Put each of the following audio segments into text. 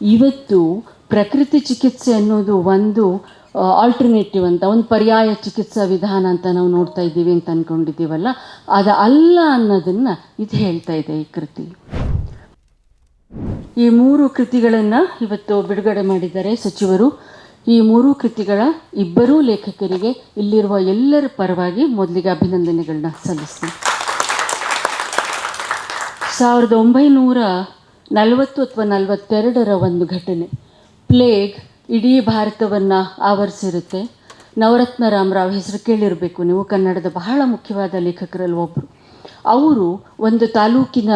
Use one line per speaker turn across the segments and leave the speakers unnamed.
ಇವತ್ತು ಪ್ರಕೃತಿ ಚಿಕಿತ್ಸೆ ಅನ್ನೋದು ಒಂದು ಆಲ್ಟರ್ನೇಟಿವ್ ಅಂತ, ಒಂದು ಪರ್ಯಾಯ ಚಿಕಿತ್ಸಾ ವಿಧಾನ ಅಂತ ನಾವು ನೋಡ್ತಾ ಇದ್ದೀವಿ ಅಂತ ಅಂದ್ಕೊಂಡಿದ್ದೀವಲ್ಲ ಅದು ಅಲ್ಲ ಅನ್ನೋದನ್ನು ಇದು ಹೇಳ್ತಾ ಇದೆ ಈ ಕೃತಿ. ಈ ಮೂರು ಕೃತಿಗಳನ್ನು ಇವತ್ತು ಬಿಡುಗಡೆ ಮಾಡಿದ್ದಾರೆ ಸಚಿವರು. ಈ ಮೂರು ಕೃತಿಗಳ ಇಬ್ಬರೂ ಲೇಖಕರಿಗೆ ಇಲ್ಲಿರುವ ಎಲ್ಲರ ಪರವಾಗಿ ಮೊದಲಿಗೆ ಅಭಿನಂದನೆಗಳನ್ನ ಸಲ್ಲಿಸ್ತೀನಿ. ಸಾವಿರದ ಒಂಬೈನೂರ ನಲವತ್ತು ಅಥವಾ ನಲವತ್ತೆರಡರ ಒಂದು ಘಟನೆ. ಪ್ಲೇಗ್ ಇಡೀ ಭಾರತವನ್ನು ಆವರಿಸಿರುತ್ತೆ. ನವರತ್ನ ರಾಮರಾವ್ ಹೆಸರು ಕೇಳಿರಬೇಕು ನೀವು. ಕನ್ನಡದ ಬಹಳ ಮುಖ್ಯವಾದ ಲೇಖಕರಲ್ಲಿ ಒಬ್ಬರು ಅವರು ಒಂದು ತಾಲೂಕಿನ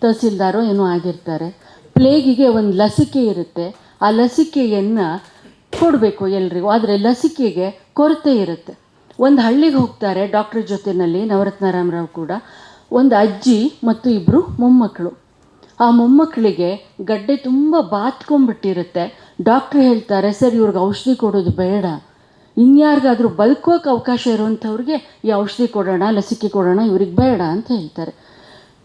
ತಹಸೀಲ್ದಾರೋ ಏನೋ ಆಗಿರ್ತಾರೆ. ಪ್ಲೇಗಿಗೆ ಒಂದು ಲಸಿಕೆ ಇರುತ್ತೆ. ಆ ಲಸಿಕೆಯನ್ನು ಕೊಡಬೇಕು ಎಲ್ರಿಗೂ. ಆದರೆ ಲಸಿಕೆಗೆ ಕೊರತೆ ಇರುತ್ತೆ. ಒಂದು ಹಳ್ಳಿಗೆ ಹೋಗ್ತಾರೆ ಡಾಕ್ಟ್ರ್ ಜೊತೆಯಲ್ಲಿ ನವರತ್ನ ರಾಮರಾವ್ ಕೂಡ. ಒಂದು ಅಜ್ಜಿ ಮತ್ತು ಇಬ್ಬರು ಮೊಮ್ಮಕ್ಕಳು. ಆ ಮೊಮ್ಮಕ್ಕಳಿಗೆ ಗಡ್ಡೆ ತುಂಬ ಬಾತ್ಕೊಂಡ್ಬಿಟ್ಟಿರುತ್ತೆ. ಡಾಕ್ಟ್ರ್ ಹೇಳ್ತಾರೆ, ಸರ್, ಇವ್ರಿಗೆ ಔಷಧಿ ಕೊಡೋದು ಬೇಡ. ಇನ್ಯಾರಿಗಾದರೂ ಬದುಕೋಕೆ ಅವಕಾಶ ಇರುವಂಥವ್ರಿಗೆ ಈ ಔಷಧಿ ಕೊಡೋಣ, ಲಸಿಕೆ ಕೊಡೋಣ, ಇವ್ರಿಗೆ ಬೇಡ, ಅಂತ ಹೇಳ್ತಾರೆ.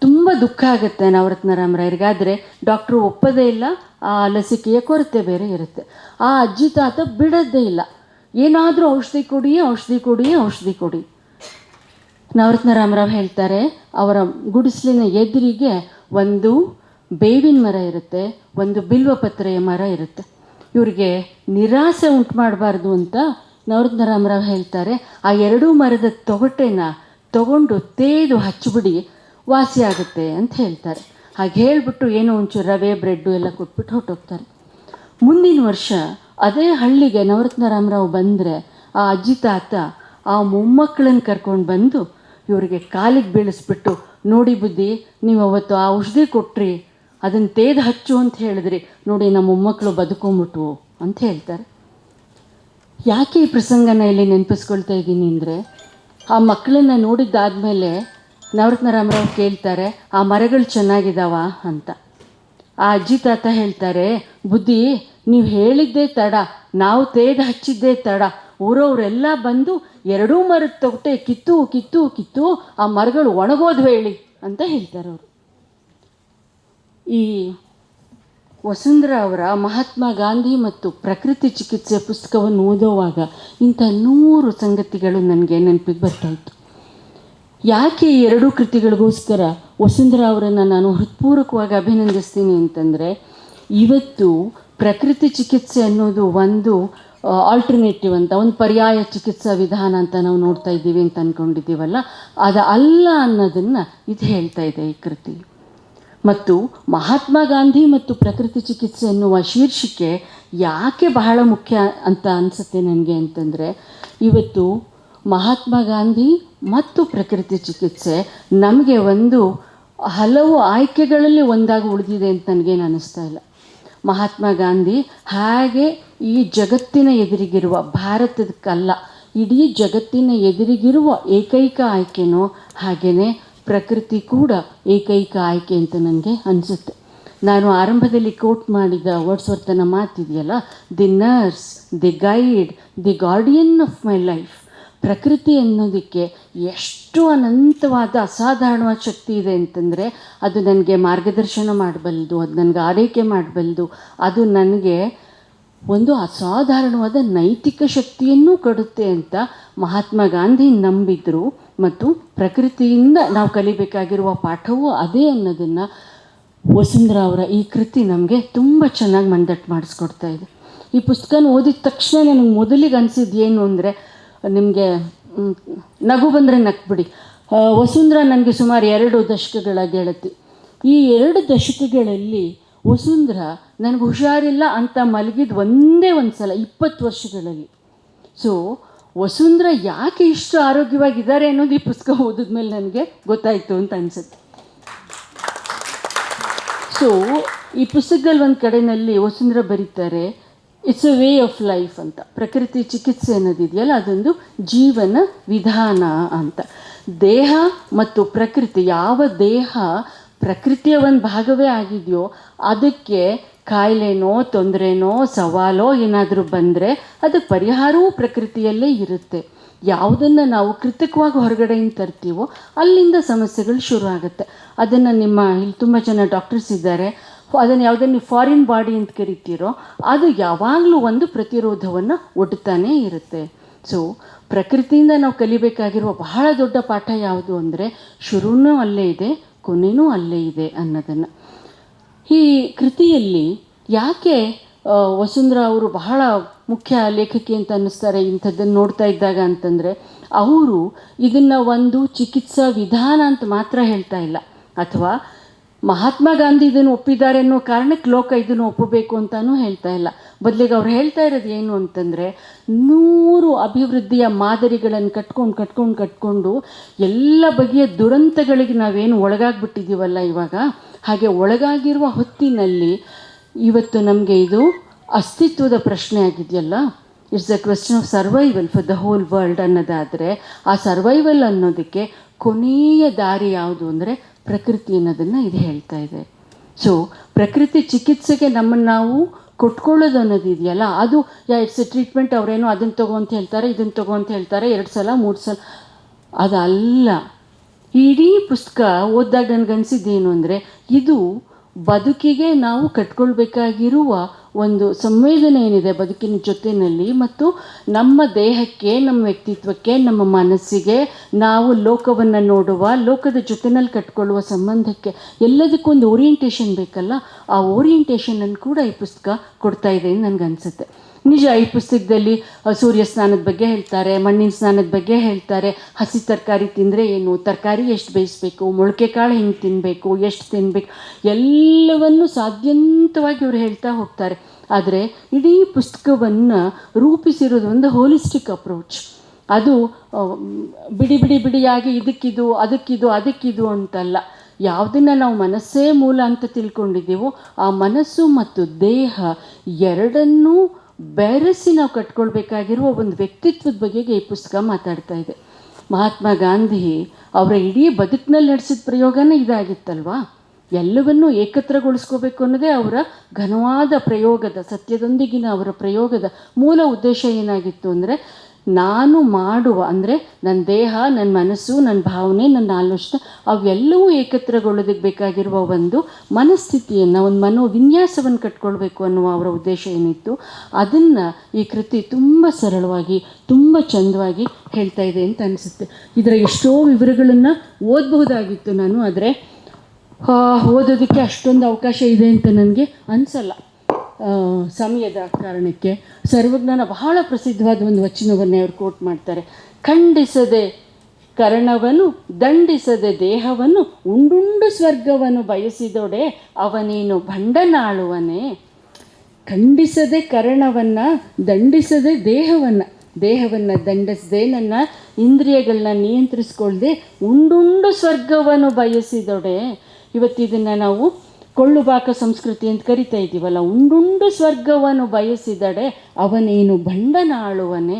ತುಂಬ ದುಃಖ ಆಗುತ್ತೆ ನವರತ್ನ ರಾಮರಾಯರಿಗೆ ಆದರೆ ಡಾಕ್ಟ್ರು ಒಪ್ಪದೇ ಇಲ್ಲ, ಆ ಲಸಿಕೆಯ ಕೊರತೆ ಬೇರೆ ಇರುತ್ತೆ. ಆ ಅಜ್ಜಿ ತಾತ ಬಿಡೋದೇ ಇಲ್ಲ. ಏನಾದರೂ ಔಷಧಿ ಕೊಡಿ ಔಷಧಿ ಕೊಡಿ ಔಷಧಿ ಕೊಡಿ. ನವರತ್ನ ರಾಮರಾವ್ ಹೇಳ್ತಾರೆ, ಅವರ ಗುಡಿಸಲಿನ ಎದುರಿಗೆ ಒಂದು ಬೇವಿನ ಮರ ಇರುತ್ತೆ, ಒಂದು ಬಿಲ್ವಪತ್ರೆಯ ಮರ ಇರುತ್ತೆ. ಇವರಿಗೆ ನಿರಾಸೆ ಉಂಟು ಮಾಡಬಾರ್ದು ಅಂತ ನವರತ್ನರಾಮರಾವ್ ಹೇಳ್ತಾರೆ. ಆ ಎರಡೂ ಮರದ ತೊಗಟೆನ ತಗೊಂಡು ತೇದು ಹಚ್ಚಿಬಿಡಿ, ವಾಸಿ ಆಗುತ್ತೆ ಅಂತ ಹೇಳ್ತಾರೆ. ಹಾಗೆ ಹೇಳಿಬಿಟ್ಟು ಏನೋ ಒಂಚೂರು ರವೆ, ಬ್ರೆಡ್ಡು ಎಲ್ಲ ಕೊಟ್ಬಿಟ್ಟು ಹೊರಟೋಗ್ತಾರೆ. ಮುಂದಿನ ವರ್ಷ ಅದೇ ಹಳ್ಳಿಗೆ ನವರತ್ನರಾಮರಾವ್ ಬಂದರೆ ಆ ಅಜ್ಜಿ ತಾತ ಆ ಮೊಮ್ಮಕ್ಕಳನ್ನು ಕರ್ಕೊಂಡು ಬಂದು ಇವರಿಗೆ ಕಾಲಿಗೆ ಬೀಳಿಸ್ಬಿಟ್ಟು, ನೋಡಿ ಬುದ್ಧಿ, ನೀವು ಅವತ್ತು ಆ ಔಷಧಿ ಕೊಟ್ರಿ ಅದನ್ನು ತೇದು ಹಚ್ಚು ಅಂತ ಹೇಳಿದ್ರಿ, ನೋಡಿ ನಮ್ಮ ಮೊಮ್ಮಕ್ಕಳು ಬದುಕೊಂಬಿಟ್ವು ಅಂತ ಹೇಳ್ತಾರೆ. ಯಾಕೆ ಈ ಪ್ರಸಂಗನ ಇಲ್ಲಿ ನೆನಪಿಸ್ಕೊಳ್ತಾ ಇದ್ದೀನಿ ಅಂದರೆ, ಆ ಮಕ್ಕಳನ್ನ ನೋಡಿದ್ದಾದಮೇಲೆ ನವರತ್ನ ರಾಮರಾವ್ ಕೇಳ್ತಾರೆ, ಆ ಮರಗಳು ಚೆನ್ನಾಗಿದ್ದಾವ ಅಂತ. ಆ ಅಜ್ಜಿ ತಾತ ಹೇಳ್ತಾರೆ, ಬುದ್ಧಿ, ನೀವು ಹೇಳಿದ್ದೇ ತಡ, ನಾವು ತೇದ ಹಚ್ಚಿದ್ದೇ ತಡ. ಊರವರೆಲ್ಲ ಬಂದು ಎರಡೂ ಮರದ ತೊಗಟೆ ಕಿತ್ತು ಕಿತ್ತು ಕಿತ್ತು, ಆ ಮರಗಳು ಒಣಗೋದು ಹೇಳಿ ಅಂತ ಹೇಳ್ತಾರೆ ಅವರು. ಈ ವಸುಂಧರ ಅವರ ಮಹಾತ್ಮ ಗಾಂಧಿ ಮತ್ತು ಪ್ರಕೃತಿ ಚಿಕಿತ್ಸೆ ಪುಸ್ತಕವನ್ನು ಓದೋವಾಗ ಇಂಥ ನೂರು ಸಂಗತಿಗಳು ನನಗೆ ನೆನಪಿಗೆ ಬರ್ತಾಯಿತ್ತು ಯಾಕೆ ಎರಡೂ ಕೃತಿಗಳಿಗೋಸ್ಕರ ವಸುಂಧರ ಅವರನ್ನು ನಾನು ಹೃತ್ಪೂರ್ವಕವಾಗಿ ಅಭಿನಂದಿಸ್ತೀನಿ ಅಂತಂದರೆ, ಇವತ್ತು ಪ್ರಕೃತಿ ಚಿಕಿತ್ಸೆ ಅನ್ನೋದು ಒಂದು ಆಲ್ಟರ್ನೇಟಿವ್ ಅಂತ, ಒಂದು ಪರ್ಯಾಯ ಚಿಕಿತ್ಸಾ ವಿಧಾನ ಅಂತ ನಾವು ನೋಡ್ತಾ ಇದ್ದೀವಿ ಅಂತ ಅಂದ್ಕೊಂಡಿದ್ದೀವಲ್ಲ ಅದು ಅಲ್ಲ ಅನ್ನೋದನ್ನು ಇದು ಹೇಳ್ತಾ ಇದೆ ಈ ಕೃತಿ. ಮತ್ತು ಮಹಾತ್ಮ ಗಾಂಧಿ ಮತ್ತು ಪ್ರಕೃತಿ ಚಿಕಿತ್ಸೆ ಎನ್ನುವ ಶೀರ್ಷಿಕೆ ಯಾಕೆ ಬಹಳ ಮುಖ್ಯ ಅಂತ ಅನಿಸುತ್ತೆ ನನಗೆ ಅಂತಂದರೆ, ಇವತ್ತು ಮಹಾತ್ಮ ಗಾಂಧಿ ಮತ್ತು ಪ್ರಕೃತಿ ಚಿಕಿತ್ಸೆ ನಮಗೆ ಒಂದು ಹಲವು ಆಯ್ಕೆಗಳಲ್ಲಿ ಒಂದಾಗಿ ಉಳಿದಿದೆ ಅಂತ ನನಗೇನು ಅನ್ನಿಸ್ತಾ ಇಲ್ಲ. ಮಹಾತ್ಮ ಗಾಂಧಿ ಹಾಗೆ ಈ ಜಗತ್ತಿನ ಎದುರಿಗಿರುವ, ಭಾರತದಕ್ಕಲ್ಲ, ಇಡೀ ಜಗತ್ತಿನ ಎದುರಿಗಿರುವ ಏಕೈಕ ಆಯ್ಕೆನೋ ಹಾಗೆಯೇ ಪ್ರಕೃತಿ ಕೂಡ ಏಕೈಕ ಆಯ್ಕೆ ಅಂತ ನನಗೆ ಅನಿಸುತ್ತೆ. ನಾನು ಆರಂಭದಲ್ಲಿ ಕೋಟ್ ಮಾಡಿದ ವರ್ಡ್ಸ್ವರ್ತನ ಮಾತಿದೆಯಲ್ಲ the nurse the guide the guardian of my life ಪ್ರಕೃತಿ ಅನ್ನೋದಕ್ಕೆ ಎಷ್ಟು ಅನಂತವಾದ ಅಸಾಧಾರಣವಾದ ಶಕ್ತಿ ಇದೆ ಅಂತಂದರೆ ಅದು ನನಗೆ ಮಾರ್ಗದರ್ಶನ ಮಾಡಬಲ್ಲದು, ಅದು ನನಗೆ ಆರೈಕೆ ಮಾಡಬಲ್ಲದು. ಅದು ನನಗೆ ಒಂದು ಅಸಾಧಾರಣವಾದ ನೈತಿಕ ಶಕ್ತಿಯನ್ನು ಕೊಡುತ್ತೆ ಅಂತ ಮಹಾತ್ಮ ಗಾಂಧಿ ನಂಬಿದ್ರು. ಮತ್ತು ಪ್ರಕೃತಿಯಿಂದ ನಾವು ಕಲಿಬೇಕಾಗಿರುವ ಪಾಠವೂ ಅದೇ ಅನ್ನೋದನ್ನು ವಸುಂಧ್ರ ಅವರ ಈ ಕೃತಿ ನಮಗೆ ತುಂಬ ಚೆನ್ನಾಗಿ ಮಂದಟ್ಟು ಮಾಡಿಸ್ಕೊಡ್ತಾ ಇದೆ. ಈ ಪುಸ್ತಕನ ಓದಿದ ತಕ್ಷಣ ನನಗೆ ಮೊದಲಿಗೆ ಅನಿಸಿದ್ದು ಏನು ಅಂದರೆ, ನಿಮಗೆ ನಗು ಬಂದರೆ ನಕ್ಬಿಡಿ. ವಸುಂಧ್ರ ನನಗೆ ಸುಮಾರು ಎರಡು ದಶಕಗಳ ಗೆಳತಿ ಈ ಎರಡು ದಶಕಗಳಲ್ಲಿ ವಸುಂಧ್ರ ನನಗೆ ಹುಷಾರಿಲ್ಲ ಅಂತ ಮಲಗಿದ ಒಂದೇ ಒಂದು ಸಲ ಇಪ್ಪತ್ತು ವರ್ಷಗಳಲ್ಲಿ. ಸೊ ವಸುಂಧರ ಯಾಕೆ ಇಷ್ಟು ಆರೋಗ್ಯವಾಗಿದ್ದಾರೆ ಅನ್ನೋದು ಈ ಪುಸ್ತಕ ಓದಿದ ಮೇಲೆ ನನಗೆ ಗೊತ್ತಾಯಿತು ಅಂತ ಅನಿಸುತ್ತೆ. ಸೊ ಈ ಪುಸ್ತಕದಲ್ಲಿ ಒಂದು ಕಡೆಯಲ್ಲಿ ವಸುಂಧರ ಬರೀತಾರೆ it's a way of life ಅಂತ. ಪ್ರಕೃತಿ ಚಿಕಿತ್ಸೆ ಅನ್ನೋದಿದೆಯಲ್ಲ ಅದೊಂದು ಜೀವನ ವಿಧಾನ ಅಂತ. ದೇಹ ಮತ್ತು ಪ್ರಕೃತಿ, ಯಾವ ದೇಹ ಪ್ರಕೃತಿಯ ಒಂದು ಭಾಗವೇ ಆಗಿದೆಯೋ ಅದಕ್ಕೆ ಕಾಯಿಲೆನೋ, ತೊಂದರೆನೋ, ಸವಾಲೋ ಏನಾದರೂ ಬಂದರೆ ಅದು ಪರಿಹಾರವೂ ಪ್ರಕೃತಿಯಲ್ಲೇ ಇರುತ್ತೆ. ಯಾವುದನ್ನು ನಾವು ಕೃತಕವಾಗಿ ಹೊರಗಡೆಯಿಂದ ತರ್ತೀವೋ ಅಲ್ಲಿಂದ ಸಮಸ್ಯೆಗಳು ಶುರು ಆಗುತ್ತೆ ಅದನ್ನು ನಿಮ್ಮ ಇಲ್ಲಿ ತುಂಬ ಜನ ಡಾಕ್ಟರ್ಸ್ ಇದ್ದಾರೆ. ಅದನ್ನು ಯಾವುದನ್ನು ಫಾರಿನ್ ಬಾಡಿ ಅಂತ ಕರಿತೀರೋ, ಅದು ಯಾವಾಗಲೂ ಒಂದು ಪ್ರತಿರೋಧವನ್ನು ಒಡ್ತಾನೇ ಇರುತ್ತೆ. ಸೊ ಪ್ರಕೃತಿಯಿಂದ ನಾವು ಕಲಿಬೇಕಾಗಿರುವ ಬಹಳ ದೊಡ್ಡ ಪಾಠ ಯಾವುದು ಅಂದರೆ ಶುರುವೂ ಅಲ್ಲೇ ಇದೆ ಕೊನೆಯೂ ಅಲ್ಲೇ ಇದೆ ಅನ್ನೋದನ್ನು. ಈ ಕೃತಿಯಲ್ಲಿ ಯಾಕೆ ವಸುಂಧ್ರ ಅವರು ಬಹಳ ಮುಖ್ಯ ಲೇಖಕಿ ಅಂತ ಅನ್ನಿಸ್ತಾರೆ ಇಂಥದ್ದನ್ನು ನೋಡ್ತಾ ಇದ್ದಾಗ ಅಂತಂದರೆ, ಅವರು ಇದನ್ನು ಒಂದು ಚಿಕಿತ್ಸಾ ವಿಧಾನ ಅಂತ ಮಾತ್ರ ಹೇಳ್ತಾ ಇಲ್ಲ. ಅಥವಾ ಮಹಾತ್ಮ ಗಾಂಧಿ ಇದನ್ನು ಒಪ್ಪಿದ್ದಾರೆ ಅನ್ನೋ ಕಾರಣಕ್ಕೆ ಲೋಕ ಇದನ್ನು ಒಪ್ಪಬೇಕು ಅಂತಲೂ ಹೇಳ್ತಾ ಇಲ್ಲ. ಬದಲಿಗೆ ಅವ್ರು ಹೇಳ್ತಾ ಇರೋದು ಏನು ಅಂತಂದರೆ, ನೂರು ಅಭಿವೃದ್ಧಿಯ ಮಾದರಿಗಳನ್ನು ಕಟ್ಕೊಂಡು ಕಟ್ಕೊಂಡು ಕಟ್ಕೊಂಡು ಎಲ್ಲ ಬಗೆಯ ದುರಂತಗಳಿಗೆ ನಾವೇನು ಒಳಗಾಗ್ಬಿಟ್ಟಿದ್ದೀವಲ್ಲ ಇವಾಗ ಹಾಗೆ ಒಳಗಾಗಿರುವ ಹೊತ್ತಿನಲ್ಲಿ ಇವತ್ತು ನಮಗೆ ಇದು ಅಸ್ತಿತ್ವದ ಪ್ರಶ್ನೆ ಆಗಿದೆಯಲ್ಲ? It's a question of survival for the whole world ಅನ್ನೋದಾದರೆ, ಆ ಸರ್ವೈವಲ್ ಅನ್ನೋದಕ್ಕೆ ಕೊನೆಯ ದಾರಿ ಯಾವುದು ಅಂದರೆ ಪ್ರಕೃತಿ ಅನ್ನೋದನ್ನು ಇದು ಹೇಳ್ತಾ ಇದೆ. ಸೊ ಪ್ರಕೃತಿ ಚಿಕಿತ್ಸೆಗೆ ನಮ್ಮನ್ನು ನಾವು ಕೊಟ್ಕೊಳ್ಳೋದು ಅನ್ನೋದು ಇದೆಯಲ್ಲ? ಅದು, ಯಾ ಇಟ್ಸ್ ಎ ಟ್ರೀಟ್ಮೆಂಟ್ ಅವರೇನೋ ಅದನ್ನು ತಗೋ ಅಂತ ಹೇಳ್ತಾರೆ, ಇದನ್ನು ತಗೋ ಅಂತ ಹೇಳ್ತಾರೆ, ಎರಡು ಸಲ, ಮೂರು ಸಲ. ಅದಲ್ಲ. ಇಡೀ ಪುಸ್ತಕ ಓದಿದಾಗ ನನಗನ್ಸಿದ್ದೇನು ಅಂದರೆ ಇದು ಬದುಕಿಗೆ ನಾವು ಕಟ್ಕೊಳ್ಬೇಕಾಗಿರುವ ಒಂದು ಸಂವೇದನೆ ಏನಿದೆ ಬದುಕಿನ ಜೊತೆಯಲ್ಲಿ ಮತ್ತು ನಮ್ಮ ದೇಹಕ್ಕೆ, ನಮ್ಮ ವ್ಯಕ್ತಿತ್ವಕ್ಕೆ, ನಮ್ಮ ಮನಸ್ಸಿಗೆ ನಾವು ಲೋಕವನ್ನು ನೋಡುವ, ಲೋಕದ ಜೊತೆನಲ್ಲಿ ಕಟ್ಕೊಳ್ಳುವ ಸಂಬಂಧಕ್ಕೆ ಎಲ್ಲದಕ್ಕೂ ಒಂದು ಓರಿಯೆಂಟೇಷನ್ ಬೇಕಲ್ಲ? ಆ ಓರಿಯೆಂಟೇಷನನ್ನು ಕೂಡ ಈ ಪುಸ್ತಕ ಕೊಡ್ತಾ ಇದೆ ನನಗನ್ಸುತ್ತೆ ನಿಜ, ಈ ಪುಸ್ತಕದಲ್ಲಿ ಸೂರ್ಯ ಸ್ನಾನದ ಬಗ್ಗೆ ಹೇಳ್ತಾರೆ, ಮಣ್ಣಿನ ಸ್ನಾನದ ಬಗ್ಗೆ ಹೇಳ್ತಾರೆ, ಹಸಿ ತರಕಾರಿ ತಿಂದರೆ ಏನು? ತರಕಾರಿ ಎಷ್ಟು ಬೇಯಿಸ್ಬೇಕು? ಮೊಳಕೆ ಕಾಳು ಹೆಂಗೆ ತಿನ್ನಬೇಕು ಎಷ್ಟು ತಿನ್ನಬೇಕು ಎಲ್ಲವನ್ನು ಸಾಧ್ಯಂತವಾಗಿ ಅವರು ಹೇಳ್ತಾ ಹೋಗ್ತಾರೆ. ಆದರೆ ಇಡೀ ಪುಸ್ತಕವನ್ನು ರೂಪಿಸಿರೋದು ಒಂದು ಹೋಲಿಸ್ಟಿಕ್ ಅಪ್ರೋಚ್ ಅದು ಬಿಡಿ ಬಿಡಿ ಬಿಡಿಯಾಗಿ ಇದಕ್ಕಿದು, ಅದಕ್ಕಿದು ಅದಕ್ಕಿದು ಅಂತಲ್ಲ. ಯಾವುದನ್ನು ನಾವು ಮನಸ್ಸೇ ಮೂಲ ಅಂತ ತಿಳ್ಕೊಂಡಿದ್ದೀವೋ, ಆ ಮನಸ್ಸು ಮತ್ತು ದೇಹ ಎರಡನ್ನೂ ಬೆರೆಸಿ ನಾವು ಕಟ್ಕೊಳ್ಬೇಕಾಗಿರುವ ಒಂದು ವ್ಯಕ್ತಿತ್ವದ ಬಗೆಗೆ ಈ ಪುಸ್ತಕ ಮಾತಾಡ್ತಾ ಇದೆ. ಮಹಾತ್ಮ ಗಾಂಧಿ ಅವರ ಇಡೀ ಬದುಕಿನಲ್ಲಿ ನಡೆಸಿದ ಪ್ರಯೋಗನೇ ಇದಾಗಿತ್ತಲ್ವಾ? ಎಲ್ಲವನ್ನೂ ಏಕತ್ರಗೊಳಿಸ್ಕೋಬೇಕು ಅನ್ನೋದೇ ಅವರ ಘನವಾದ ಪ್ರಯೋಗದ, ಸತ್ಯದೊಂದಿಗಿನ ಅವರ ಪ್ರಯೋಗದ ಮೂಲ ಉದ್ದೇಶ ಏನಾಗಿತ್ತು ಅಂದರೆ, ನಾನು ಮಾಡುವ ಅಂದರೆ ನನ್ನ ದೇಹ ನನ್ನ ಮನಸ್ಸು ನನ್ನ ಭಾವನೆ, ನನ್ನ ಆಲೋಚನೆ, ಅವೆಲ್ಲವೂ ಏಕತ್ರಗೊಳ್ಳೋದಕ್ಕೆ ಬೇಕಾಗಿರುವ ಒಂದು ಮನಸ್ಥಿತಿಯನ್ನು, ಒಂದು ಮನೋವಿನ್ಯಾಸವನ್ನು ಕಟ್ಕೊಳ್ಬೇಕು ಅನ್ನುವ ಅವರ ಉದ್ದೇಶ ಏನಿತ್ತು, ಅದನ್ನು ಈ ಕೃತಿ ತುಂಬ ಸರಳವಾಗಿ, ತುಂಬ ಚಂದವಾಗಿ ಹೇಳ್ತಾ ಇದೆ ಅಂತ ಅನಿಸುತ್ತೆ. ಇದರ ಎಷ್ಟೋ ವಿವರಗಳನ್ನು ಓದಬಹುದಾಗಿತ್ತು ನಾನು, ಆದರೆ ಓದೋದಕ್ಕೆ ಅಷ್ಟೊಂದು ಅವಕಾಶ ಇದೆ ಅಂತ ನನಗೆ ಅನಿಸಲ್ಲ. ಸಮಯದ ಕಾರಣಕ್ಕೆ. ಸರ್ವಜ್ಞಾನ ಬಹಳ ಪ್ರಸಿದ್ಧವಾದ ಒಂದು ವಚನವನ್ನೇ ಅವರು ಕೋಟ್ ಮಾಡ್ತಾರೆ. ಖಂಡಿಸದೆ ಕರ್ಣವನ್ನು ದಂಡಿಸದೆ ದೇಹವನ್ನು ಉಂಡುಂಡು ಸ್ವರ್ಗವನ್ನು ಬಯಸಿದೊಡೆ ಅವನೇನು ಭಂಡನಾಳುವನೇ? ಖಂಡಿಸದೆ ಕರ್ಣವನ್ನು, ದಂಡಿಸದೆ ದೇಹವನ್ನು. ದೇಹವನ್ನು ದಂಡಿಸದೆ ನನ್ನ ಇಂದ್ರಿಯಗಳನ್ನ ನಿಯಂತ್ರಿಸ್ಕೊಳ್ಳದೆ ಉಂಡುಂಡು ಸ್ವರ್ಗವನ್ನು ಬಯಸಿದೊಡೆ ಇವತ್ತಿದನ್ನು ನಾವು ಕೊಳ್ಳುಬಾಕ ಸಂಸ್ಕೃತಿ ಅಂತ ಕರಿತಾ ಇದ್ದೀವಲ್ಲ, ಉಂಡುಂಡು ಸ್ವರ್ಗವನ್ನು ಬಯಸಿದಡೆ ಅವನೇನು ಭಂಡನಾಳುವನೇ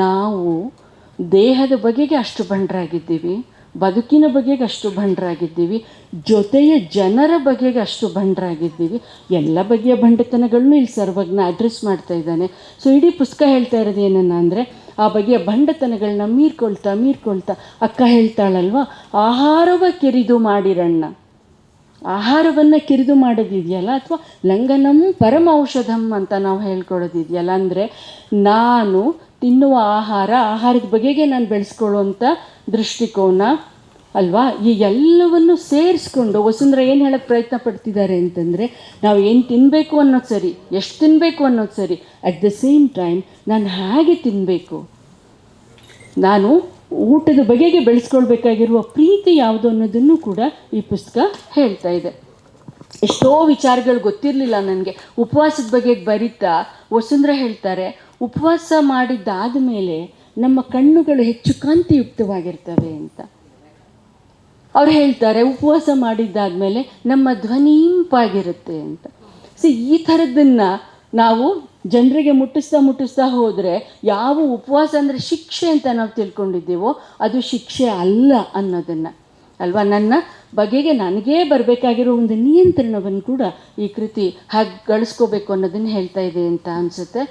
ನಾವು ದೇಹದ ಬಗೆಗೆ ಅಷ್ಟು ಭಂಡರಾಗಿದ್ದೀವಿ ಬದುಕಿನ ಬಗೆಗೆ ಅಷ್ಟು ಭಂಡರಾಗಿದ್ದೀವಿ ಜೊತೆಯ ಜನರ ಬಗೆಗೆ ಅಷ್ಟು ಭಂಡರಾಗಿದ್ದೀವಿ ಎಲ್ಲ ಬಗೆಯ ಬಂಡತನಗಳನ್ನು ಇಲ್ಲಿ ಸರ್ವಜ್ಞ ಅಡ್ರೆಸ್ ಮಾಡ್ತಾ ಇದ್ದಾನೆ. ಸೊ ಇಡೀ ಪುಸ್ತಕ ಹೇಳ್ತಾ ಇರೋದು ಏನನ್ನ ಅಂದರೆ, ಆ ಬಗೆಯ ಭಂಡತನಗಳನ್ನ ಮೀರ್ಕೊಳ್ತಾ ಮೀರ್ಕೊಳ್ತಾ ಅಕ್ಕ ಹೇಳ್ತಾಳಲ್ವ, ಆಹಾರವ ಕೆರಿದು ಮಾಡಿರಣ್ಣ ಆಹಾರವನ್ನು ಕಿರಿದು ಮಾಡೋದಿದೆಯಲ್ಲ ಅಥವಾ ಲಂಗನಂ ಪರಮ ಔಷಧಂ ಅಂತ ನಾವು ಹೇಳ್ಕೊಳ್ಳೋದಿದೆಯಲ್ಲ ಅಂದರೆ ನಾನು ತಿನ್ನುವ ಆಹಾರ ಆಹಾರದ ಬಗೆಗೆ ನಾನು ಬೆಳೆಸ್ಕೊಳ್ಳುವಂಥ ದೃಷ್ಟಿಕೋನ ಅಲ್ವಾ? ಈ ಎಲ್ಲವನ್ನು ಸೇರಿಸ್ಕೊಂಡು ವಸುಂಧರ ಏನು ಹೇಳೋಕ್ಕೆ ಪ್ರಯತ್ನ ಪಡ್ತಿದ್ದಾರೆ ಅಂತಂದರೆ ನಾವು ಏನು ತಿನ್ನಬೇಕು ಅನ್ನೋದು ಸರಿ, ಎಷ್ಟು ತಿನ್ನಬೇಕು ಅನ್ನೋದು ಸರಿ ಅಟ್ ದ ಸೇಮ್ ಟೈಮ್ ನಾನು ಹೇಗೆ ತಿನ್ನಬೇಕು ನಾನು ಊಟದ ಬಗೆಗೆ ಬೆಳೆಸ್ಕೊಳ್ಬೇಕಾಗಿರುವ ಪ್ರೀತಿ ಯಾವುದು ಅನ್ನೋದನ್ನು ಕೂಡ ಈ ಪುಸ್ತಕ ಹೇಳ್ತಾ ಇದೆ. ಎಷ್ಟೋ ವಿಚಾರಗಳು ಗೊತ್ತಿರಲಿಲ್ಲ ನನಗೆ. ಉಪವಾಸದ ಬಗ್ಗೆ ಬರೀತಾ ವಸುಂಧರ ಹೇಳ್ತಾರೆ, ಉಪವಾಸ ಮಾಡಿದ್ದಾದ ಮೇಲೆ ನಮ್ಮ ಕಣ್ಣುಗಳು ಹೆಚ್ಚು ಕಾಂತಿಯುಕ್ತವಾಗಿರ್ತವೆ ಅಂತ. ಅವ್ರು ಹೇಳ್ತಾರೆ, ಉಪವಾಸ ಮಾಡಿದ್ದಾದಮೇಲೆ ನಮ್ಮ ಧ್ವನಿಂಪಾಗಿರುತ್ತೆ ಅಂತ. ಸೊ ಈ ಥರದ್ದನ್ನು ನಾವು ಜನರಿಗೆ ಮುಟ್ಟಿಸ್ತಾ ಮುಟ್ಟಿಸ್ತಾ ಹೋದರೆ ಯಾವ ಉಪವಾಸ ಅಂದರೆ ಶಿಕ್ಷೆ ಅಂತ ನಾವು ತಿಳ್ಕೊಂಡಿದ್ದೀವೋ ಅದು ಶಿಕ್ಷೆ ಅಲ್ಲ ಅನ್ನೋದನ್ನು. ಅಲ್ವಾ? ನನ್ನ ಬಗೆಗೆ ನನಗೇ ಬರಬೇಕಾಗಿರೋ ಒಂದು ನಿಯಂತ್ರಣವನ್ನು ಕೂಡ ಈ ಕೃತಿ ಹಾಗೆ ಗಳಿಸ್ಕೋಬೇಕು ಅನ್ನೋದನ್ನು ಹೇಳ್ತಾ ಇದೆ ಅಂತ ಅನಿಸುತ್ತೆ.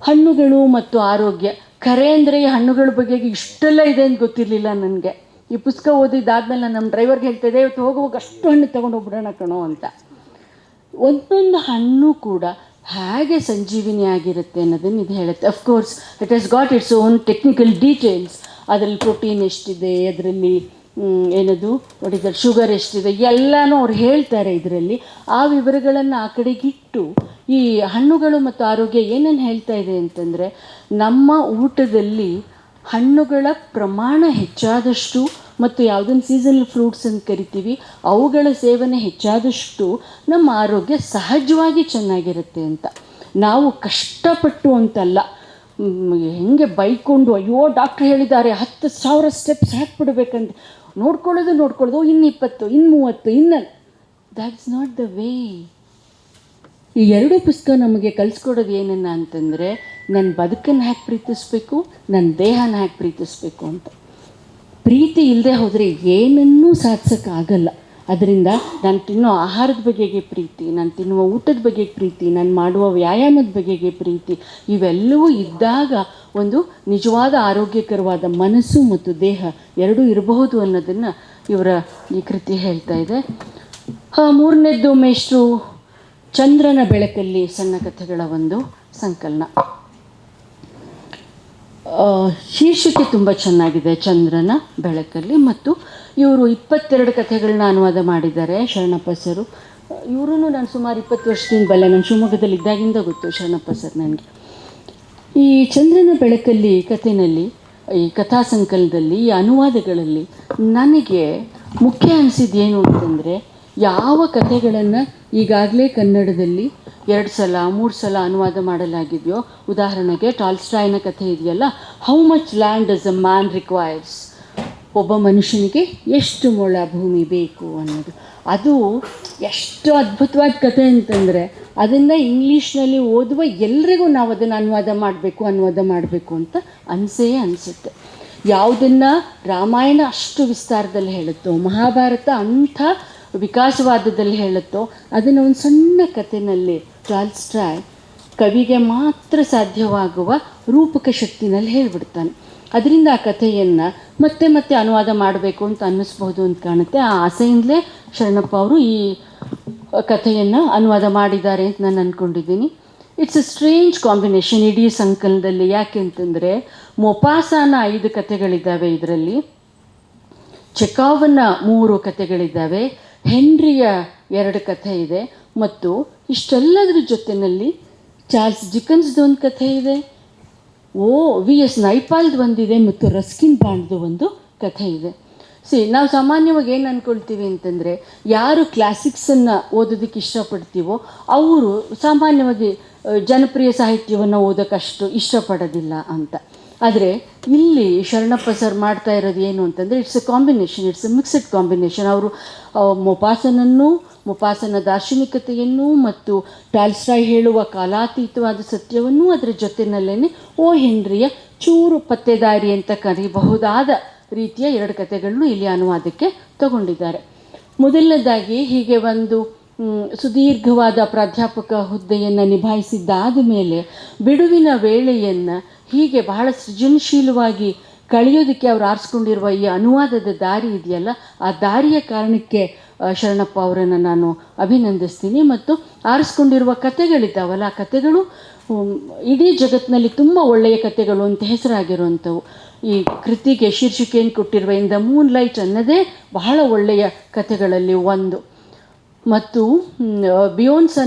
ಹಣ್ಣುಗಳು ಮತ್ತು ಆರೋಗ್ಯ. ಖರೆ ಅಂದರೆ ಈ ಹಣ್ಣುಗಳ ಬಗೆಗೆ ಇಷ್ಟೆಲ್ಲ ಇದೆ ಅಂತ ಗೊತ್ತಿರಲಿಲ್ಲ ನನಗೆ. ಈ ಪುಸ್ತಕ ಓದಿದ್ದಾದ್ಮೇಲೆ ನಮ್ಮ ಡ್ರೈವರ್ಗೆ ಹೇಳ್ತಾ ಇದ್ದೆ ಇವತ್ತು ಹೋಗುವಾಗ ಅಷ್ಟು ಹಣ್ಣು ತೊಗೊಂಡು ಹೋಗ್ಬಿಡೋಣ ಕಣೋ ಅಂತ. ಒಂದೊಂದು ಹಣ್ಣು ಕೂಡ ಹೇಗೆ ಸಂಜೀವಿನಿ ಆಗಿರುತ್ತೆ ಅನ್ನೋದನ್ನು ಇದು ಹೇಳುತ್ತೆ. Of course it has got its own technical details ಅದರಲ್ಲಿ ಪ್ರೋಟೀನ್ ಎಷ್ಟಿದೆ, ಅದರಲ್ಲಿ ಏನದು ನೋಡಿದ್ರೆ ಶುಗರ್ ಎಷ್ಟಿದೆ, ಎಲ್ಲನೂ ಅವ್ರು ಹೇಳ್ತಾರೆ ಇದರಲ್ಲಿ. ಆ ವಿವರಗಳನ್ನು ಆ ಕಡೆಗಿಟ್ಟು ಈ ಹಣ್ಣುಗಳು ಮತ್ತು ಆರೋಗ್ಯ ಏನೇನು ಹೇಳ್ತಾ ಇದೆ ಅಂತಂದರೆ, ನಮ್ಮ ಊಟದಲ್ಲಿ ಹಣ್ಣುಗಳ ಪ್ರಮಾಣ ಹೆಚ್ಚಾದಷ್ಟು ಮತ್ತು ಯಾವುದನ್ನು ಸೀಸನಲ್ ಫ್ರೂಟ್ಸ್ ಅಂತ ಕರಿತೀವಿ, ಅವುಗಳ ಸೇವನೆ ಹೆಚ್ಚಾದಷ್ಟು ನಮ್ಮ ಆರೋಗ್ಯ ಸಹಜವಾಗಿ ಚೆನ್ನಾಗಿರುತ್ತೆ ಅಂತ. ನಾವು ಕಷ್ಟಪಟ್ಟು ಅಂತಲ್ಲ ಹೆಂಗೆ ಬೈಕೊಂಡು, ಅಯ್ಯೋ ಡಾಕ್ಟ್ರ್ ಹೇಳಿದ್ದಾರೆ, ಹತ್ತು ಸಾವಿರ ಸ್ಟೆಪ್ಸ್ ಹಾಕ್ಬಿಡ್ಬೇಕಂತ. ನೋಡ್ಕೊಳ್ಳೋದು ನೋಡ್ಕೊಳ್ಳೋದು ಇನ್ನು ಇಪ್ಪತ್ತು ಇನ್ನು ಮೂವತ್ತು ಇನ್ನು ದ್ಯಾಟ್ಸ್ ನಾಟ್ ದ ವೇ ಈ ಎರಡು ಪುಸ್ತಕ ನಮಗೆ ಕಲಿಸ್ಕೊಡೋದು ಏನನ್ನ ಅಂತಂದರೆ ನನ್ನ ಬದುಕನ್ನು ಹ್ಯಾಕೆ ಪ್ರೀತಿಸ್ಬೇಕು ನನ್ನ ದೇಹನ ಹ್ಯಾಕೆ ಪ್ರೀತಿಸ್ಬೇಕು ಅಂತ. ಪ್ರೀತಿ ಇಲ್ಲದೆ ಹೋದರೆ ಏನನ್ನೂ ಸಾಧಿಸೋಕ್ಕಾಗಲ್ಲ. ಅದರಿಂದ ನಾನು ತಿನ್ನೋ ಆಹಾರದ ಬಗೆಗೆ ಪ್ರೀತಿ, ನಾನು ತಿನ್ನುವ ಊಟದ ಬಗೆಗೆ ಪ್ರೀತಿ, ನಾನು ಮಾಡುವ ವ್ಯಾಯಾಮದ ಬಗೆಗೆ ಪ್ರೀತಿ, ಇವೆಲ್ಲವೂ ಇದ್ದಾಗ ಒಂದು ನಿಜವಾದ ಆರೋಗ್ಯಕರವಾದ ಮನಸ್ಸು ಮತ್ತು ದೇಹ ಎರಡೂ ಇರಬಹುದು ಅನ್ನೋದನ್ನು ಇವರ ಈ ಕೃತಿ ಹೇಳ್ತಾ ಇದೆ. ಮೂರನೇದ್ದು ಮೇಷ್ಟ್ರು ಚಂದ್ರನ ಬೆಳಕಲ್ಲಿ ಸಣ್ಣ ಕಥೆಗಳ ಒಂದು ಸಂಕಲನ. ಶೀರ್ಷಿಕೆ ತುಂಬ ಚೆನ್ನಾಗಿದೆ ಚಂದ್ರನ ಬೆಳಕಲ್ಲಿ ಮತ್ತು ಇವರು ಇಪ್ಪತ್ತೆರಡು ಕಥೆಗಳನ್ನ ಅನುವಾದ ಮಾಡಿದ್ದಾರೆ, ಶರಣಪ್ಪ ಸರು. ಇವರು ನಾನು ಸುಮಾರು ಇಪ್ಪತ್ತು ವರ್ಷದಿಂದ ಬಲ್ಲೆ, ನಾನು ಶಿವಮೊಗ್ಗದಲ್ಲಿ ಇದ್ದಾಗಿಂದ ಗೊತ್ತು ಶರಣಪ್ಪ ಸರ್ ನನಗೆ. ಈ ಚಂದ್ರನ ಬೆಳಕಲ್ಲಿ ಕಥೆನಲ್ಲಿ, ಈ ಕಥಾ ಸಂಕಲನದಲ್ಲಿ, ಈ ಅನುವಾದಗಳಲ್ಲಿ ನನಗೆ ಮುಖ್ಯ ಅನಿಸಿದ್ದು ಏನು ಅಂತಂದರೆ, ಯಾವ ಕಥೆಗಳನ್ನು ಈಗಾಗಲೇ ಕನ್ನಡದಲ್ಲಿ ಎರಡು ಸಲ, ಮೂರು ಸಲ ಅನುವಾದ ಮಾಡಲಾಗಿದೆಯೋ? ಉದಾಹರಣೆಗೆ, ಟಾಲ್ಸ್ಟಾಯ್ನ ಕಥೆ ಇದೆಯಲ್ಲ how much land does a man requires ಒಬ್ಬ ಮನುಷ್ಯನಿಗೆ ಎಷ್ಟು ಮೊಳ ಭೂಮಿ ಬೇಕು ಅನ್ನೋದು. ಅದು ಎಷ್ಟು ಅದ್ಭುತವಾದ ಕಥೆ ಅಂತಂದರೆ, ಅದನ್ನು ಇಂಗ್ಲೀಷ್ನಲ್ಲಿ ಓದುವ ಎಲ್ರಿಗೂ ನಾವು ಅದನ್ನು ಅನುವಾದ ಮಾಡಬೇಕು ಅನುವಾದ ಮಾಡಬೇಕು ಅಂತ ಅನಿಸೇ ಅನಿಸುತ್ತೆ. ಯಾವುದನ್ನು ರಾಮಾಯಣ ಅಷ್ಟು ವಿಸ್ತಾರದಲ್ಲಿ ಹೇಳುತ್ತೋ, ಮಹಾಭಾರತ ಅಂಥ ವಿಕಾಸವಾದದಲ್ಲಿ ಹೇಳುತ್ತೋ, ಅದನ್ನು ಒಂದು ಸಣ್ಣ ಕಥೆನಲ್ಲಿ ಟಾಲ್ಸ್ಟ್ರಾಯ್ ಕವಿಗೆ ಮಾತ್ರ ಸಾಧ್ಯವಾಗುವ ರೂಪಕ ಶಕ್ತಿನಲ್ಲಿ ಹೇಳಿಬಿಡ್ತಾನೆ. ಅದರಿಂದ ಆ ಕಥೆಯನ್ನು ಮತ್ತೆ ಮತ್ತೆ ಅನುವಾದ ಮಾಡಬೇಕು ಅಂತ ಅನ್ನಿಸ್ಬೋದು ಅಂತ ಕಾಣುತ್ತೆ. ಆ ಆಸೆಯಿಂದಲೇ ಶರಣಪ್ಪ ಅವರು ಈ ಕಥೆಯನ್ನು ಅನುವಾದ ಮಾಡಿದ್ದಾರೆ ಅಂತ ನಾನು ಅಂದ್ಕೊಂಡಿದ್ದೀನಿ ಇಟ್ಸ್ ಅ ಸ್ಟ್ರೇಂಜ್ ಕಾಂಬಿನೇಷನ್ ಇಡೀ ಸಂಕಲನದಲ್ಲಿ ಯಾಕೆ ಅಂತಂದರೆ, ಮೊಪಾಸಾನ ಐದು ಕಥೆಗಳಿದ್ದಾವೆ ಇದರಲ್ಲಿ. ಚೆಕಾವನ ಮೂರು ಕಥೆಗಳಿದ್ದಾವೆ. ಹೆನ್ರಿಯ ಎರಡು ಕಥೆ ಇದೆ ಮತ್ತು ಇಷ್ಟೆಲ್ಲದರ ಜೊತೆಯಲ್ಲಿ ಚಾರ್ಲ್ಸ್ ಡಿಕನ್ಸ್ದು ಒಂದು ಕಥೆ ಇದೆ. ಓ, ವಿ ಎಸ್ ನೈಪಾಲ್ದು ಒಂದಿದೆ ಮತ್ತು ರಸ್ಕಿನ್ ಬಾಂಡ್ದು ಒಂದು ಕಥೆ ಇದೆ. ಸಿ ನಾವು ಸಾಮಾನ್ಯವಾಗಿ ಏನು ಅಂದ್ಕೊಳ್ತೀವಿ ಅಂತಂದರೆ, ಯಾರು ಕ್ಲಾಸಿಕ್ಸನ್ನು ಓದೋದಕ್ಕೆ ಇಷ್ಟಪಡ್ತೀವೋ ಅವರು ಸಾಮಾನ್ಯವಾಗಿ ಜನಪ್ರಿಯ ಸಾಹಿತ್ಯವನ್ನು ಓದೋಕ್ಕಷ್ಟು ಇಷ್ಟಪಡೋದಿಲ್ಲ ಅಂತ. ಆದರೆ ಇಲ್ಲಿ ಶರಣಪ್ಪ ಸರ್ ಮಾಡ್ತಾ ಇರೋದು ಏನು ಅಂತಂದರೆ it's a combination it's a mixed combination ಅವರು ಮೊಪಾಸನನ್ನು ಮೊಪಾಸನ ದಾರ್ಶನಿಕತೆಯನ್ನು ಮತ್ತು ಟಾಲ್ಸ್ಟಾಯ್ ಹೇಳುವ ಕಾಲಾತೀತವಾದ ಸತ್ಯವನ್ನೂ ಅದರ ಜೊತೆಯಲ್ಲೇ ಓ ಹೆನ್ರಿಯ ಚೂರು ಪತ್ತೆದಾರಿ ಅಂತ ಕರೀಬಹುದಾದ ರೀತಿಯ ಎರಡು ಕಥೆಗಳನ್ನು ಇಲ್ಲಿ ಅನುವಾದಕ್ಕೆ ತಗೊಂಡಿದ್ದಾರೆ. ಮೊದಲನೇದಾಗಿ ಹೀಗೆ ಒಂದು ಸುದೀರ್ಘವಾದ ಪ್ರಾಧ್ಯಾಪಕ ಹುದ್ದೆಯನ್ನು ನಿಭಾಯಿಸಿದ್ದಾದ ಮೇಲೆ ಬಿಡುವಿನ ವೇಳೆಯನ್ನು ಹೀಗೆ ಬಹಳ ಸೃಜನಶೀಲವಾಗಿ ಕಳೆಯೋದಕ್ಕೆ ಅವ್ರು ಆರಿಸ್ಕೊಂಡಿರುವ ಈ ಅನುವಾದದ ದಾರಿ ಇದೆಯಲ್ಲ, ಆ ದಾರಿಯ ಕಾರಣಕ್ಕೆ ಶರಣಪ್ಪ ಅವರನ್ನು ನಾನು ಅಭಿನಂದಿಸ್ತೀನಿ. ಮತ್ತು ಆರಿಸ್ಕೊಂಡಿರುವ ಕಥೆಗಳಿದ್ದಾವಲ್ಲ, ಆ ಕಥೆಗಳು ಇಡೀ ಜಗತ್ತಿನಲ್ಲಿ ತುಂಬ ಒಳ್ಳೆಯ ಕಥೆಗಳು ಅಂತ ಹೆಸರಾಗಿರುವಂಥವು. ಈ ಕೃತಿಗೆ ಶೀರ್ಷಿಕೆಯನ್ನು ಕೊಟ್ಟಿರುವ ಇಂದ ಮೂನ್ ಲೈಟ್ ಅನ್ನೋದೇ ಬಹಳ ಒಳ್ಳೆಯ ಕಥೆಗಳಲ್ಲಿ ಒಂದು. ಮತ್ತು ಬಿಯೋನ್ಸ್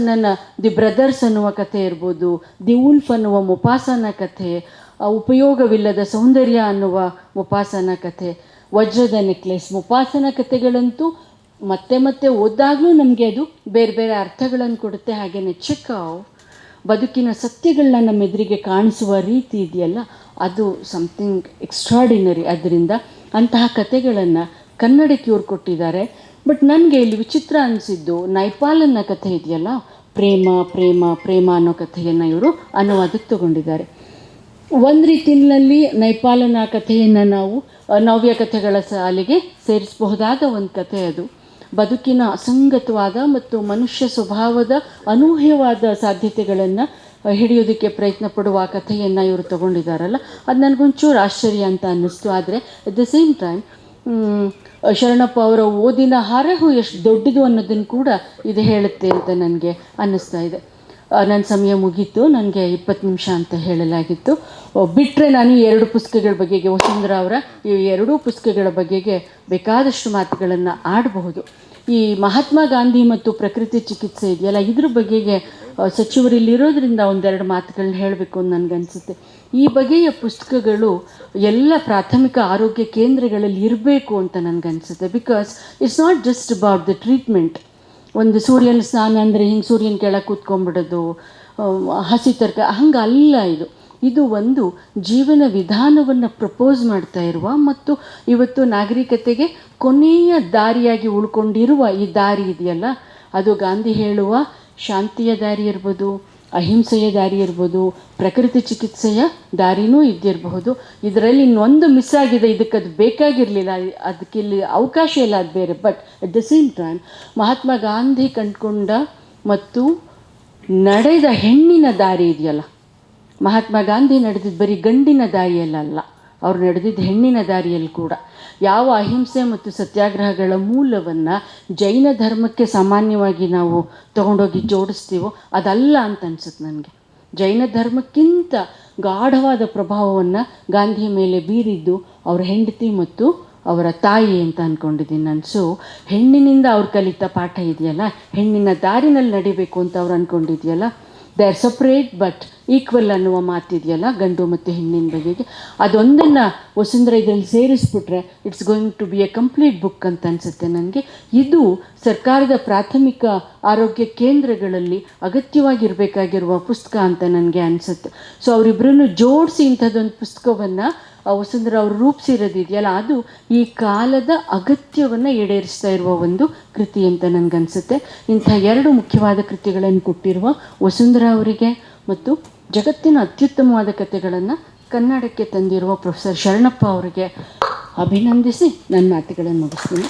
ದಿ ಬ್ರದರ್ಸ್ ಅನ್ನುವ ಕಥೆ ಇರ್ಬೋದು ದಿ ಉಲ್ಫ್ ಅನ್ನುವ ಮುಪಾಸನ ಕಥೆ ಉಪಯೋಗವಿಲ್ಲದ ಸೌಂದರ್ಯ ಅನ್ನುವ ಮುಪಾಸನ ಕಥೆ, ವಜ್ರದ ನೆಕ್ಲೆಸ್ ಮುಪಾಸನ ಕಥೆಗಳಂತೂ ಮತ್ತೆ ಮತ್ತೆ ಓದಾಗಲೂ ನಮಗೆ ಅದು ಬೇರೆ ಬೇರೆ ಅರ್ಥಗಳನ್ನು ಕೊಡುತ್ತೆ. ಹಾಗೆಯೇ ಚಿಕ್ಕ ಬದುಕಿನ ಸತ್ಯಗಳನ್ನ ನಮ್ಮ ಎದುರಿಗೆ ಕಾಣಿಸುವ ರೀತಿ ಇದೆಯಲ್ಲ, ಅದು ಸಮಥಿಂಗ್ ಎಕ್ಸ್ಟ್ರಾಡಿನರಿ ಅದರಿಂದ ಅಂತಹ ಕಥೆಗಳನ್ನು ಕನ್ನಡಕ್ಕೆ ಇವ್ರು ಕೊಟ್ಟಿದ್ದಾರೆ. ಬಟ್ ನನಗೆ ಇಲ್ಲಿ ವಿಚಿತ್ರ ಅನಿಸಿದ್ದು ನೈಪಾಲನ್ನ ಕಥೆ ಇದೆಯಲ್ಲ? ಪ್ರೇಮ ಪ್ರೇಮ ಪ್ರೇಮ ಅನ್ನೋ ಕಥೆಯನ್ನು ಇವರು ಅನುವಾದಕ್ಕೆ ತಗೊಂಡಿದ್ದಾರೆ. ಒಂದು ರೀತಿಯಲ್ಲಿ ನೈಪಾಲನ ಕಥೆಯನ್ನು ನಾವು ನವ್ಯ ಕಥೆಗಳ ಸಾಲಿಗೆ ಸೇರಿಸಬಹುದಾದ ಒಂದು ಕಥೆ ಅದು. ಬದುಕಿನ ಅಸಂಗತವಾದ ಮತ್ತು ಮನುಷ್ಯ ಸ್ವಭಾವದ ಅನೂಹ್ಯವಾದ ಸಾಧ್ಯತೆಗಳನ್ನು ಹಿಡಿಯೋದಕ್ಕೆ ಪ್ರಯತ್ನ ಪಡುವ ಕಥೆಯನ್ನು ಇವರು ತಗೊಂಡಿದ್ದಾರಲ್ಲ? ಅದು ನನಗೊಂಚೂರು ಆಶ್ಚರ್ಯ ಅಂತ ಅನ್ನಿಸ್ತು. ಆದರೆ at the same time Sharanappa ಅವರ ಓದಿನ ಹರಹು ಎಷ್ಟು ದೊಡ್ಡದು ಅನ್ನೋದನ್ನು ಕೂಡ ಇದು ಹೇಳುತ್ತೆ ಅಂತ ನನಗೆ ಅನ್ನಿಸ್ತಾ ಇದೆ. ನನ್ನ ಸಮಯ ಮುಗೀತು. ನನಗೆ ಇಪ್ಪತ್ತು ನಿಮಿಷ ಅಂತ ಹೇಳಲಾಗಿತ್ತು. ಬಿಟ್ಟರೆ ನಾನು ಎರಡು ಪುಸ್ತಕಗಳ ಬಗೆಗೆ, ವಸುಂಧರ ಅವರ ಈ ಎರಡೂ ಪುಸ್ತಕಗಳ ಬಗೆಗೆ ಬೇಕಾದಷ್ಟು ಮಾತುಗಳನ್ನು ಆಡಬಹುದು. ಈ ಮಹಾತ್ಮ ಗಾಂಧಿ ಮತ್ತು ಪ್ರಕೃತಿ ಚಿಕಿತ್ಸೆ ಇದೆಯಲ್ಲ, ಇದ್ರ ಬಗೆಗೆ ಸಚಿವರು ಇಲ್ಲಿರೋದ್ರಿಂದ ಒಂದೆರಡು ಮಾತುಗಳನ್ನ ಹೇಳಬೇಕು ಅಂತ ನನಗನ್ಸುತ್ತೆ. ಈ ಬಗೆಯ ಪುಸ್ತಕಗಳು ಎಲ್ಲ ಪ್ರಾಥಮಿಕ ಆರೋಗ್ಯ ಕೇಂದ್ರಗಳಲ್ಲಿ ಇರಬೇಕು ಅಂತ ನನಗನ್ಸುತ್ತೆ. Because it's not just about the treatment ಒಂದು ಸೂರ್ಯನ ಸ್ನಾನ ಅಂದರೆ ಹಿಂಗೆ ಸೂರ್ಯನ ಕೆಳಗೆ ಕೂತ್ಕೊಂಡ್ಬಿಡೋದು ಹಸಿ ತರ್ಕ ಹಂಗೆ ಅಲ್ಲ ಇದು. ಇದು ಒಂದು ಜೀವನ ವಿಧಾನವನ್ನು ಪ್ರಪೋಸ್ ಮಾಡ್ತಾ ಇರುವ ಮತ್ತು ಇವತ್ತು ನಾಗರಿಕತೆಗೆ ಕೊನೆಯ ದಾರಿಯಾಗಿ ಉಳ್ಕೊಂಡಿರುವ ಈ ದಾರಿ ಇದೆಯಲ್ಲ? ಅದು ಗಾಂಧಿ ಹೇಳುವ ಶಾಂತಿಯ ದಾರಿ ಇರ್ಬೋದು ಅಹಿಂಸೆಯ ದಾರಿ ಇರ್ಬೋದು, ಪ್ರಕೃತಿ ಚಿಕಿತ್ಸೆಯ ದಾರಿನೂ ಇದ್ದಿರಬಹುದು. ಇದರಲ್ಲಿ ಇನ್ನೊಂದು ಮಿಸ್ ಆಗಿದೆ ಇದಕ್ಕೆ ಅದು ಬೇಕಾಗಿರಲಿಲ್ಲ, ಅದಕ್ಕೆ ಇಲ್ಲಿ ಅವಕಾಶ ಇಲ್ಲ ಅದು ಬೇರೆ. But at the same time Mahatma Gandhi ಕಂಡುಕೊಂಡ ಮತ್ತು ನಡೆದ ಹೆಣ್ಣಿನ ದಾರಿ ಇದೆಯಲ್ಲ? ಮಹಾತ್ಮ ಗಾಂಧಿ ನಡೆದಿದ್ದು ಬರೀ ಗಂಡಿನ ದಾರಿಯಲ್ಲ ಅವ್ರು ನಡೆದಿದ್ದು ಹೆಣ್ಣಿನ ದಾರಿಯಲ್ಲಿ ಕೂಡ. ಯಾವ ಅಹಿಂಸೆ ಮತ್ತು ಸತ್ಯಾಗ್ರಹಗಳ ಮೂಲವನ್ನು ಜೈನ ಧರ್ಮಕ್ಕೆ ಸಾಮಾನ್ಯವಾಗಿ ನಾವು ತಗೊಂಡೋಗಿ ಜೋಡಿಸ್ತೀವೋ ಅದಲ್ಲ ಅಂತ ಅನ್ಸುತ್ತೆ ನನಗೆ. ಜೈನ ಧರ್ಮಕ್ಕಿಂತ ಗಾಢವಾದ ಪ್ರಭಾವವನ್ನು ಗಾಂಧಿ ಮೇಲೆ ಬೀರಿದ್ದು ಅವರ ಹೆಂಡತಿ ಮತ್ತು ಅವರ ತಾಯಿ ಅಂತ ಅಂದ್ಕೊಂಡಿದ್ದೀನಿ ನಾನು. ಸೊ ಹೆಣ್ಣಿನಿಂದ ಅವ್ರು ಕಲಿತ ಪಾಠ ಇದೆಯಲ್ಲ? ಹೆಣ್ಣಿನ ದಾರಿನಲ್ಲಿ ನಡಿಬೇಕು ಅಂತ ಅವ್ರು ಅಂದ್ಕೊಂಡಿದೆಯಲ್ಲ they are separate but equal ಅನ್ನುವ ಮಾತಿದೆಯಲ್ಲ, ಗಂಡು ಮತ್ತು ಹೆಣ್ಣಿನ ಬಗೆಗೆ. ಅದೊಂದನ್ನು ವಸುಂಧರ ಇದರಲ್ಲಿ ಸೇರಿಸ್ಬಿಟ್ರೆ it's going to be a complete book ಅಂತ ಅನಿಸುತ್ತೆ ನನಗೆ ಇದು ಸರ್ಕಾರದ ಪ್ರಾಥಮಿಕ ಆರೋಗ್ಯ ಕೇಂದ್ರಗಳಲ್ಲಿ ಅಗತ್ಯವಾಗಿರಬೇಕಾಗಿರುವ ಪುಸ್ತಕ ಅಂತ ನನಗೆ ಅನಿಸುತ್ತೆ. ಸೊ ಅವರಿಬ್ಬರನ್ನು ಜೋಡಿಸಿ ಇಂಥದ್ದೊಂದು ಪುಸ್ತಕವನ್ನು ವಸುಂಧರ ಅವರು ರೂಪಿಸಿರೋದಿದೆಯಲ್ಲ, ಅದು ಈ ಕಾಲದ ಅಗತ್ಯವನ್ನು ಈಡೇರಿಸ್ತಾ ಇರುವ ಒಂದು ಕೃತಿ ಅಂತ ನನಗನ್ಸುತ್ತೆ ಇಂಥ ಎರಡು ಮುಖ್ಯವಾದ ಕೃತಿಗಳನ್ನು ಕೊಟ್ಟಿರುವ ವಸುಂಧರ ಅವರಿಗೆ ಮತ್ತು ಜಗತ್ತಿನ ಅತ್ಯುತ್ತಮವಾದ ಕಥೆಗಳನ್ನು ಕನ್ನಡಕ್ಕೆ ತಂದಿರುವ ಪ್ರೊಫೆಸರ್ ಶರಣಪ್ಪ ಅವರಿಗೆ ಅಭಿನಂದಿಸಿ ನನ್ನ ಮಾತುಗಳನ್ನು ಮುಗಿಸ್ತೀನಿ.